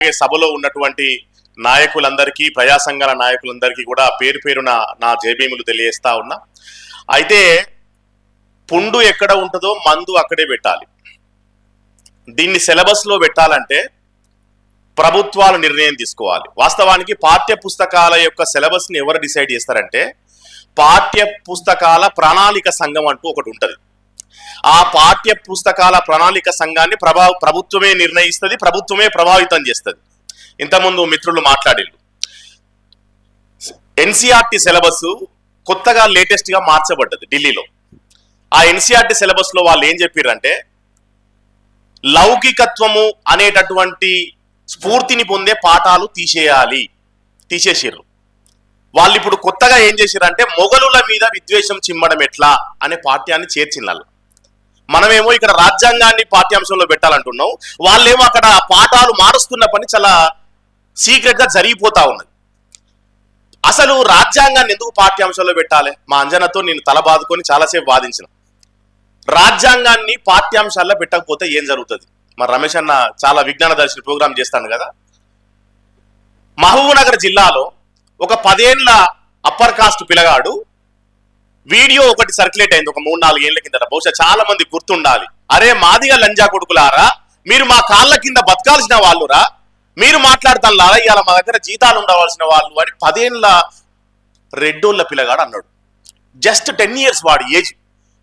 అలాగే సభలో ఉన్నటువంటి నాయకులందరికీ ప్రజా సంఘాల నాయకులందరికీ కూడా పేరు పేరున నా జయభీములు తెలియజేస్తా ఉన్నా. అయితే పుండు ఎక్కడ ఉంటుందో మందు అక్కడే పెట్టాలి. దీన్ని సిలబస్లో పెట్టాలంటే ప్రభుత్వాలు నిర్ణయం తీసుకోవాలి. వాస్తవానికి పాఠ్య పుస్తకాల యొక్క సిలబస్ని ఎవరు డిసైడ్ చేస్తారంటే పాఠ్య పుస్తకాల ప్రణాళిక సంఘం అంటూ ఒకటి ఉంటుంది. ఆ పాఠ్య పుస్తకాల ప్రణాళిక సంఘాన్ని ప్రభా ప్రభుత్వమే నిర్ణయిస్తుంది ప్రభుత్వమే ప్రభావితం చేస్తుంది. ఇంతకుముందు మిత్రులు మాట్లాడిల్లు. ఎన్సీఆర్టీ సిలబస్ కొత్తగా లేటెస్ట్గా మార్చబడ్డది ఢిల్లీలో. ఆ ఎన్సీఆర్టీ సిలబస్లో వాళ్ళు ఏం చెప్పారంటే లౌకికత్వము అనేటటువంటి స్ఫూర్తిని పొందే పాఠాలు తీసేయాలి తీసేసిర్రు. వాళ్ళు ఇప్పుడు కొత్తగా ఏం చేశారంటే మొఘలుల మీద విద్వేషం చిమ్మడం ఎట్లా అనే పాఠ్యాన్ని చేర్చినారు. మనమేమో ఇక్కడ రాజ్యాంగాన్ని పాఠ్యాంశంలో పెట్టాలంటున్నాం. వాళ్ళేమో అక్కడ పాఠాలు మారుస్తున్న పని చాలా సీక్రెట్గా జరిగిపోతా ఉన్నది. అసలు రాజ్యాంగాన్ని ఎందుకు పాఠ్యాంశంలో పెట్టాలి? మా అంజనతో నేను తల బాదుకొని చాలాసేపు వాదించిన. రాజ్యాంగాన్ని పాఠ్యాంశాల్లో పెట్టకపోతే ఏం జరుగుతుంది? మరి రమేష్ అన్న చాలా విజ్ఞాన దర్శన ప్రోగ్రామ్ చేస్తాను కదా? మహబూబ్నగర్ జిల్లాలో ఒక పదేళ్ళ అప్పర్ కాస్ట్ పిల్లగాడు వీడియో ఒకటి సర్క్యులేట్ అయింది ఒక మూడు నాలుగు ఏళ్ళ కిందట. బహుశా చాలా మంది గుర్తుండాలి. అరే మాదిగా లంజా కొడుకులారా మీరు మా కాళ్ళ కింద బతకాల్సిన వాళ్ళురా మీరు మాట్లాడతాను లారా ఇవాళ మా దగ్గర జీతాలు ఉండవలసిన వాళ్ళు అని పదేళ్ళ రెడ్డోళ్ళ పిల్లగాడు అన్నాడు. జస్ట్ టెన్ ఇయర్స్ వాడు ఏజ్.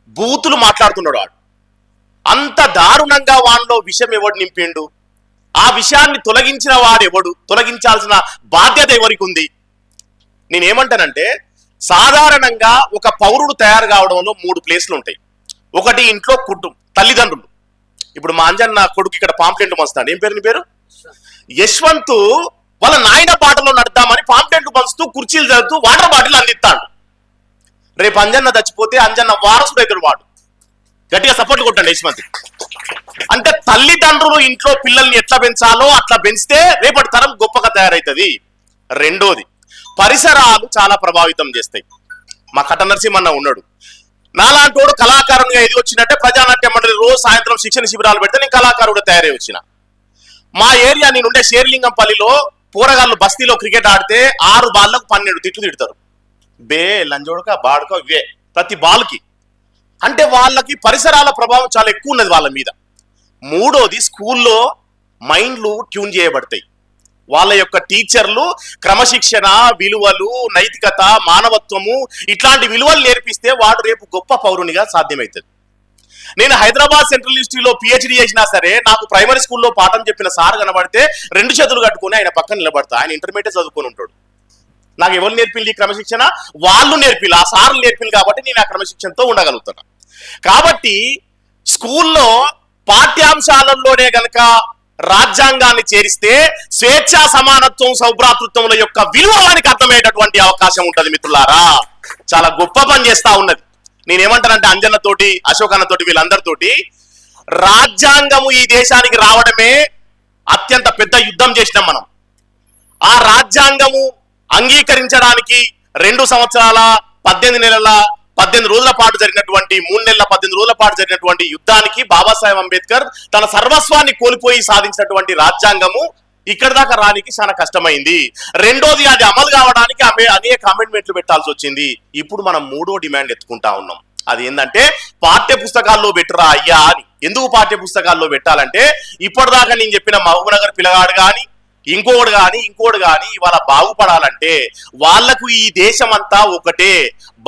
బూతులు మాట్లాడుతున్నాడు వాడు. అంత దారుణంగా వానిలో విషయం ఎవడు నింపిండు? ఆ విషయాన్ని తొలగించిన వాడెవడు? తొలగించాల్సిన బాధ్యత ఎవరికి ఉంది నేనేమంటానంటే సాధారణంగా ఒక పౌరుడు తయారు కావడంలో మూడు ప్లేస్లు ఉంటాయి. ఒకటి ఇంట్లో కుటుంబం తల్లిదండ్రులు. ఇప్పుడు మా అంజన్న కొడుకు ఇక్కడ పాంప్లెంట్ పంచుతాడు. ఏం పేరు నీ పేరు? యశ్వంత్ వాళ్ళ నాయన బాటలో నడుద్దామని పాంప్లెంట్ పంచుతూ కుర్చీలు చదువుతూ వాటర్ బాటిల్ అందిస్తాడు. రేపు అంజన్న చచ్చిపోతే అంజన్న వారసుడు అవుతాడు వాడు. గట్టిగా సపోర్ట్ కొట్టండి యశ్వంత్. అంటే తల్లిదండ్రులు ఇంట్లో పిల్లల్ని ఎట్లా పెంచాలో అట్లా పెంచితే రేపటి తరం గొప్పగా తయారవుతుంది రెండోది పరిసరాలు చాలా ప్రభావితం చేస్తాయి. మా కట్ట నరసింహన్న ఉన్నాడు. నాలాంటోడు కళాకారునిగా ఎదిగి వచ్చినట్టే ప్రజానాట్య మండలి రోజు సాయంత్రం శిక్షణ శిబిరాలు పెడితే నేను కళాకారుడు తయారై వచ్చిన. మా ఏరియా నేనుండే షేర్లింగంపల్లిలో పోరగాళ్ళు బస్తీలో క్రికెట్ ఆడితే ఆరు బాళ్ళకు పన్నెండు తిట్లు తిడతారు. బే లంజోడక బాడుక ఇవే ప్రతి బాల్కి. అంటే వాళ్ళకి పరిసరాల ప్రభావం చాలా ఎక్కువ ఉన్నది వాళ్ళ మీద. మూడోది స్కూల్లో మైండ్లు ట్యూన్ చేయబడతాయి. వాళ్ళ యొక్క టీచర్లు క్రమశిక్షణ విలువలు నైతికత మానవత్వము ఇట్లాంటి విలువలు నేర్పిస్తే వాడు రేపు గొప్ప పౌరునిగా సాధ్యమవుతుంది నేను హైదరాబాద్ సెంట్రల్ యూనివర్సిటీలో పిహెచ్డి చేసినా సరే నాకు ప్రైమరీ స్కూల్లో పాఠం చెప్పిన సార్ కనబడితే రెండు చేతులు కట్టుకొని ఆయన పక్కన నిలబడతా ఆయన ఇంటర్మీడియట్ చదువుకొని ఉంటాడు. నాకు ఎవరు నేర్పింది క్రమశిక్షణ? వాళ్ళు నేర్పిల్లు ఆ సార్లు నేర్పిల్లు కాబట్టి నేను ఆ క్రమశిక్షణతో ఉండగలుగుతున్నా. కాబట్టి స్కూల్లో పాఠ్యాంశాలలోనే గనక రాజ్యాంగాన్ని చేరిస్తే స్వేచ్ఛా సమానత్వం సౌభ్రాతృత్వముల యొక్క విలువ వానికి అర్థమయ్యేటటువంటి అవకాశం ఉంటుంది మిత్రులారా. చాలా గొప్ప పని చేస్తా ఉన్నది. నేనేమంటానంటే అంజన్నతోటి అశోక్ అన్నతోటి వీళ్ళందరితోటి రాజ్యాంగము ఈ దేశానికి రావడమే అత్యంత పెద్ద యుద్ధం చేసినాం మనం. ఆ రాజ్యాంగము అంగీకరించడానికి రెండు సంవత్సరాల పద్దెనిమిది నెలల పద్దెనిమిది రోజుల పాటు జరిగినటువంటి మూడు నెలల పద్దెనిమిది రోజుల పాటు జరిగినటువంటి యుద్ధానికి బాబాసాహెబ్ అంబేద్కర్ తన సర్వస్వాన్ని కోల్పోయి సాధించినటువంటి రాజ్యాంగము ఇక్కడ దాకా రానికి చాలా కష్టమైంది. రెండోది అది అమలు కావడానికి ఆమె అనేక అమెండ్మెంట్లు పెట్టాల్సి వచ్చింది. ఇప్పుడు మనం మూడో డిమాండ్ ఎత్తుకుంటా ఉన్నాం. అది ఏంటంటే పాఠ్య పుస్తకాల్లో పెట్టురా అయ్యా అని. ఎందుకు పాఠ్య పుస్తకాల్లో పెట్టాలంటే ఇప్పటిదాకా నేను చెప్పిన మహబూబ్నగర్ పిల్లగాడు కానీ ఇంకోడు కానీ ఇంకోడు కానీ ఇవాళ బాగుపడాలంటే వాళ్ళకు ఈ దేశం అంతా ఒకటే.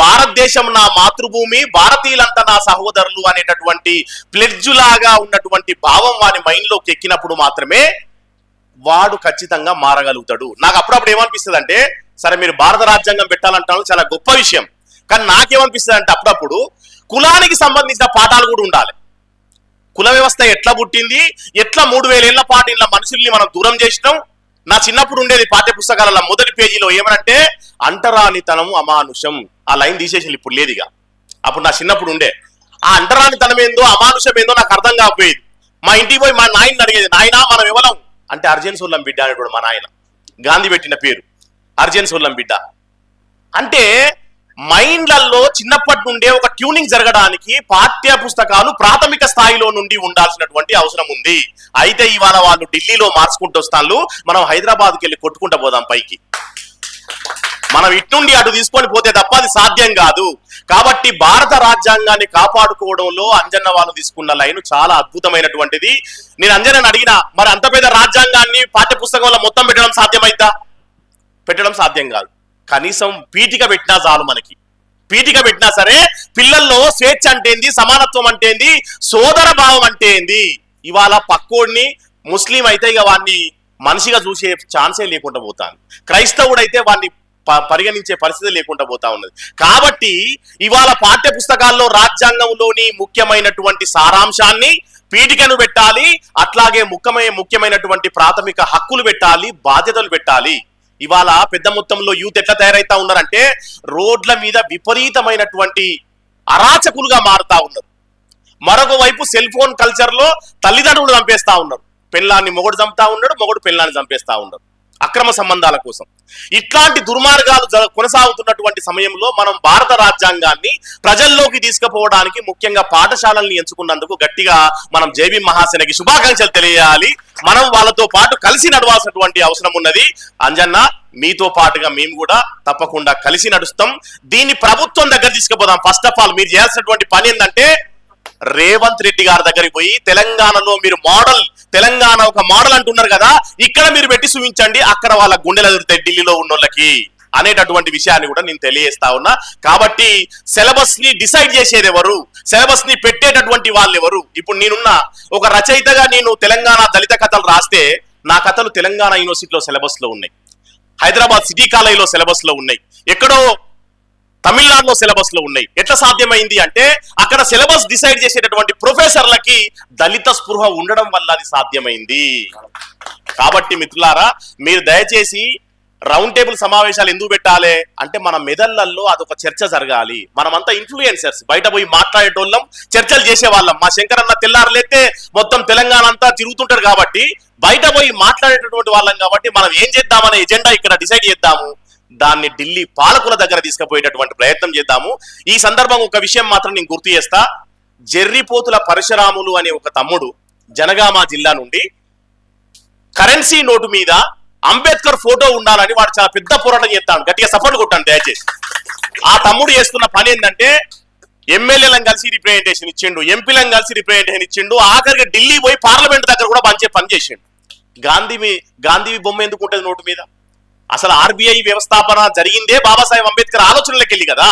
భారతదేశం నా మాతృభూమి భారతీయులంతా నా సహోదరులు అనేటటువంటి ప్లెడ్జులాగా ఉన్నటువంటి భావం వాని మైండ్లోకి ఎక్కినప్పుడు మాత్రమే వాడు ఖచ్చితంగా మారగలుగుతాడు. నాకు అప్పుడప్పుడు ఏమనిపిస్తుంది అంటే సరే మీరు భారత రాజ్యాంగం పెట్టాలంటాను చాలా గొప్ప విషయం. కానీ నాకేమనిపిస్తుంది అంటే అప్పుడప్పుడు కులానికి సంబంధించిన పాఠాలు కూడా ఉండాలి. కుల వ్యవస్థ ఎట్లా పుట్టింది ఎట్లా మూడు వేలేళ్ళ పాటు ఇలా మనుషుల్ని మనం దూరం చేసినాం నా చిన్నప్పుడు ఉండేది పాఠ్య పుస్తకాలలో మొదటి పేజీలో ఏమనంటే అంటరానితనం అమానుషం. ఆ లైన్ తీసేసి ఇప్పుడు లేదుగా అప్పుడు నా చిన్నప్పుడు ఉండే. ఆ అంటరానితనం ఏందో అమానుషం ఏందో నాకు అర్థం కాకపోయేది. మా ఇంటికి పోయి మా నాయన అడిగేది నాయన మనం ఇవ్వలం అంటే అర్జెన్ సోల్లం బిడ్డ అనేటోడు మా నాయన. గాంధీ పెట్టిన పేరు. అర్జెన్ సోల్లం బిడ్డ. అంటే మైండ్లలో చిన్నప్పటి నుండే ఒక ట్యూనింగ్ జరగడానికి పాఠ్య పుస్తకాలు ప్రాథమిక స్థాయిలో నుండి ఉండాల్సినటువంటి అవసరం ఉంది. అయితే ఇవాళ వాళ్ళు ఢిల్లీలో మార్చుకుంటూ వస్తాను మనం హైదరాబాద్కి వెళ్ళి కొట్టుకుంటూ పోదాం పైకి. మనం ఇట్నుండి అటు తీసుకొని పోతే తప్ప అది సాధ్యం కాదు. కాబట్టి భారత రాజ్యాంగాన్ని కాపాడుకోవడంలో అంజన్న వాళ్ళు తీసుకున్న లైన్ చాలా అద్భుతమైనటువంటిది. నేను అంజనని అడిగిన మరి అంత పెద్ద రాజ్యాంగాన్ని పాఠ్య పుస్తకంలో మొత్తం పెట్టడం సాధ్యమైద్దా? పెట్టడం సాధ్యం కాదు. కనీసం పీఠిక పెట్టినా చాలు మనకి. పీఠిక పెట్టినా సరే పిల్లల్లో స్వేచ్ఛ అంటే ఏంది? సమానత్వం అంటే ఏంది? సోదర భావం అంటే ఏంది? ఇవాళ పక్కోడిని ముస్లిం అయితే ఇక వాడిని మనిషిగా చూసే ఛాన్సే లేకుండా పోతాను క్రైస్తవుడైతే వాడిని ప- పరిగణించే పరిస్థితి లేకుండా పోతా ఉన్నది. కాబట్టి ఇవాళ పాఠ్య పుస్తకాల్లో రాజ్యాంగంలోని ముఖ్యమైనటువంటి సారాంశాన్ని పీఠికను పెట్టాలి అట్లాగే ముఖ్యమైన ముఖ్యమైనటువంటి ప్రాథమిక హక్కులు పెట్టాలి బాధ్యతలు పెట్టాలి. ఇవాళ పెద్ద మొత్తంలో యూత్ ఎట్లా తయారైతా ఉన్నారంటే రోడ్ల మీద విపరీతమైనటువంటి అరాచకులుగా మారుతా ఉన్నారు. మరొక వైపు సెల్ ఫోన్ కల్చర్లో తల్లిదండ్రులు చంపేస్తా ఉన్నారు. పెళ్ళాన్ని మొగుడు చంపుతా ఉన్నాడు మొగుడు పెళ్ళాన్ని చంపేస్తా ఉన్నారు అక్రమ సంబంధాల కోసం. ఇట్లాంటి దుర్మార్గాలు కొనసాగుతున్నటువంటి సమయంలో మనం భారత రాజ్యాంగాన్ని ప్రజల్లోకి తీసుకుపోవడానికి ముఖ్యంగా పాఠశాలల్ని ఎంచుకున్నందుకు గట్టిగా మనం జేబీ మహాసేనకి శుభాకాంక్షలు తెలియాలి. మనం వాళ్ళతో పాటు కలిసి నడవాల్సినటువంటి అవసరం ఉన్నది. అంజన్న మీతో పాటుగా మేము కూడా తప్పకుండా కలిసి నడుస్తాం. దీన్ని ప్రభుత్వం దగ్గర తీసుకుపోదాం. ఫస్ట్ ఆఫ్ ఆల్ మీరు చేయాల్సినటువంటి పని ఏంటంటే రేవంత్ రెడ్డి గారి దగ్గరికి పోయి తెలంగాణలో మీరు మోడల్ తెలంగాణ ఒక మోడల్ అంటున్నారు కదా ఇక్కడ మీరు పెట్టి చూపించండి అక్కడ వాళ్ళ గుండెలు ఎదురుతాయి ఢిల్లీలో ఉన్నోళ్ళకి అనేటటువంటి విషయాన్ని కూడా నేను తెలియజేస్తా ఉన్నా. కాబట్టి సిలబస్ని డిసైడ్ చేసేది ఎవరు? సిలబస్ని పెట్టేటటువంటి వాళ్ళు ఎవరు? ఇప్పుడు నేనున్న ఒక రచయితగా నేను తెలంగాణ దళిత కథలు రాస్తే నా కథలు తెలంగాణ యూనివర్సిటీలో సిలబస్లో ఉన్నాయి. హైదరాబాద్ సిటీ కాలేజీలో సిలబస్లో ఉన్నాయి. ఎక్కడో తమిళనాడులో సిలబస్లో ఉన్నాయి. ఎట్లా సాధ్యమైంది అంటే అక్కడ సిలబస్ డిసైడ్ చేసేటటువంటి ప్రొఫెసర్లకి దళిత స్పృహ ఉండడం వల్ల అది సాధ్యమైంది. కాబట్టి మిత్రులారా మీరు దయచేసి రౌండ్ టేబుల్ సమావేశాలు ఎందుకు పెట్టాలి? అంటే మన మెదళ్ళలో అదొక చర్చ జరగాలి. మనమంతా ఇన్ఫ్లుయెన్సర్స్. బయట పోయి మాట్లాడేటోళ్ళం చర్చలు చేసేవాళ్ళం. మా శంకరన్న అన్న మొత్తం తెలంగాణ అంతా తిరుగుతుంటారు కాబట్టి బయట పోయి మాట్లాడేటటువంటి వాళ్ళం కాబట్టి మనం ఏం చేద్దామనే ఎజెండా ఇక్కడ డిసైడ్ చేద్దాము. దాన్ని ఢిల్లీ పాలకుల దగ్గర తీసుకుపోయేటటువంటి ప్రయత్నం చేద్దాము. ఈ సందర్భం ఒక విషయం మాత్రం నేను గుర్తు చేస్తా. జెర్రిపోతుల పరశురాములు అనే ఒక తమ్ముడు జనగామ జిల్లా నుండి కరెన్సీ నోటు మీద అంబేద్కర్ ఫోటో ఉండాలని వాడు చాలా పెద్ద పోరాటం చేస్తాను గట్టిగా సపోర్ట్ కొట్టాను దయచేసి. ఆ తమ్ముడు చేస్తున్న పని ఏంటంటే ఎమ్మెల్యేలను కలిసి రిప్రజెంటేషన్ ఇచ్చిండు ఎంపీలను కలిసి రిప్రజెంటేషన్ ఇచ్చిండు ఆఖరికి ఢిల్లీ పోయి పార్లమెంట్ దగ్గర కూడా పనిచే పని చేసిండు. గాంధీ గాంధీ బొమ్మ ఎందుకు ఉంటుంది నోటు మీద? అసలు ఆర్బీఐ వ్యవస్థాపన జరిగిందే బాబాసాహెబ్ అంబేద్కర్ ఆలోచనలకు వెళ్ళి కదా?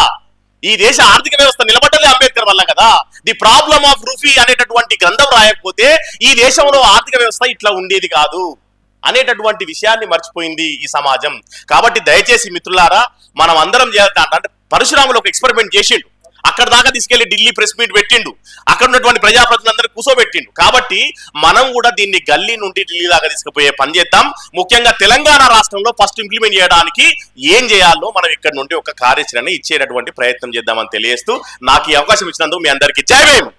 ఈ దేశ ఆర్థిక వ్యవస్థ నిలబడ్డదే అంబేద్కర్ వల్ల కదా? ది ప్రాబ్లం ఆఫ్ రూఫీ అనేటటువంటి గ్రంథం రాయకపోతే ఈ దేశంలో ఆర్థిక వ్యవస్థ ఇట్లా ఉండేది కాదు అనేటటువంటి విషయాన్ని మర్చిపోయింది ఈ సమాజం. కాబట్టి దయచేసి మిత్రులారా మనం అందరం చేయాలి అంటే పరశురాములు ఒక ఎక్స్పెరిమెంట్ చేసిండు. అక్కడ దాకా తీసుకెళ్ళి ఢిల్లీ ప్రెస్ మీట్ పెట్టిండు. అక్కడ ఉన్నటువంటి ప్రజాప్రతినిధులందరూ కూర్చోబెట్టిండు కాబట్టి మనం కూడా దీన్ని గల్లీ నుండి ఢిల్లీ దాకా తీసుకుపోయే పని చేద్దాం. ముఖ్యంగా తెలంగాణ రాష్ట్రంలో ఫస్ట్ ఇంప్లిమెంట్ చేయడానికి ఏం చేయాలో మనం ఇక్కడ నుండి ఒక కార్యాచరణ ఇచ్చేటటువంటి ప్రయత్నం చేద్దామని తెలియజేస్తూ నాకు ఈ అవకాశం ఇచ్చినందుకు మీ అందరికీ జై భీమ్!